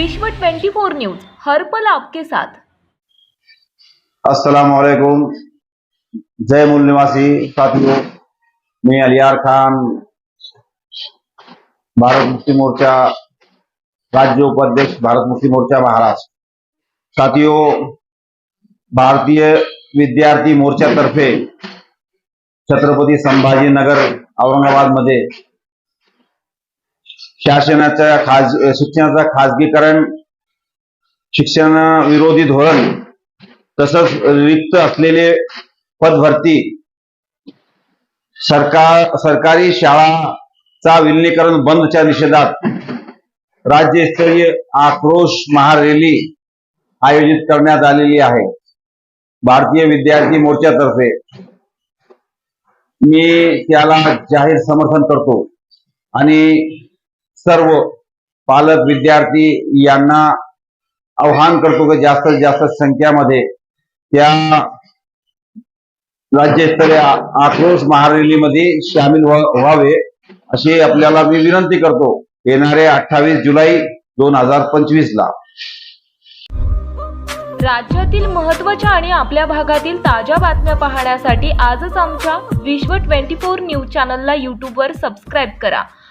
विश्व 24 न्यूज हर पल आपके साथ. अस्सलाम वालेकुम जय मूल निवासी साथियों मैं अलियार खान भारत मुक्ति मोर्चा राज्य उपाध्यक्ष भारत मुक्ति मोर्चा महाराष्ट्र. साथियों भारतीय विद्यार्थी मोर्चा तर्फे छत्रपती संभाजीनगर औरंगाबादमध्ये शासनाच्या खास शिक्षणाचा खासगीकरण शिक्षण विरोधी धोरण तसंच रिक्त असलेले पदभरती सरकार सरकारी शाळाचा विलिनीकरण बंदच्या निषेधात राज्यस्तरीय आक्रोश महारॅली आयोजित करण्यात आलेली आहे. भारतीय विद्यार्थी मोर्चातर्फे मी त्याला जाहीर समर्थन करतो आणि सर्व पालक विद्यार्थी यांना आव्हान करतो की जास्तीत जास्त संख्यामध्ये त्या राज्यस्तरीय आक्रोश महारॅलीमध्ये सामील व्हावे अशी आपल्याला मी विनंती करतो. येणारे अठ्ठावीस जुलै दोन हजार पंचवीस ला राज्यातील महत्त्वाच्या आणि आपल्या भागातील ताज्या बातम्या पाहण्यासाठी आजच आमच्या विश्व 24 न्यूज चॅनलला यूट्यूबवर सबस्क्राईब करा.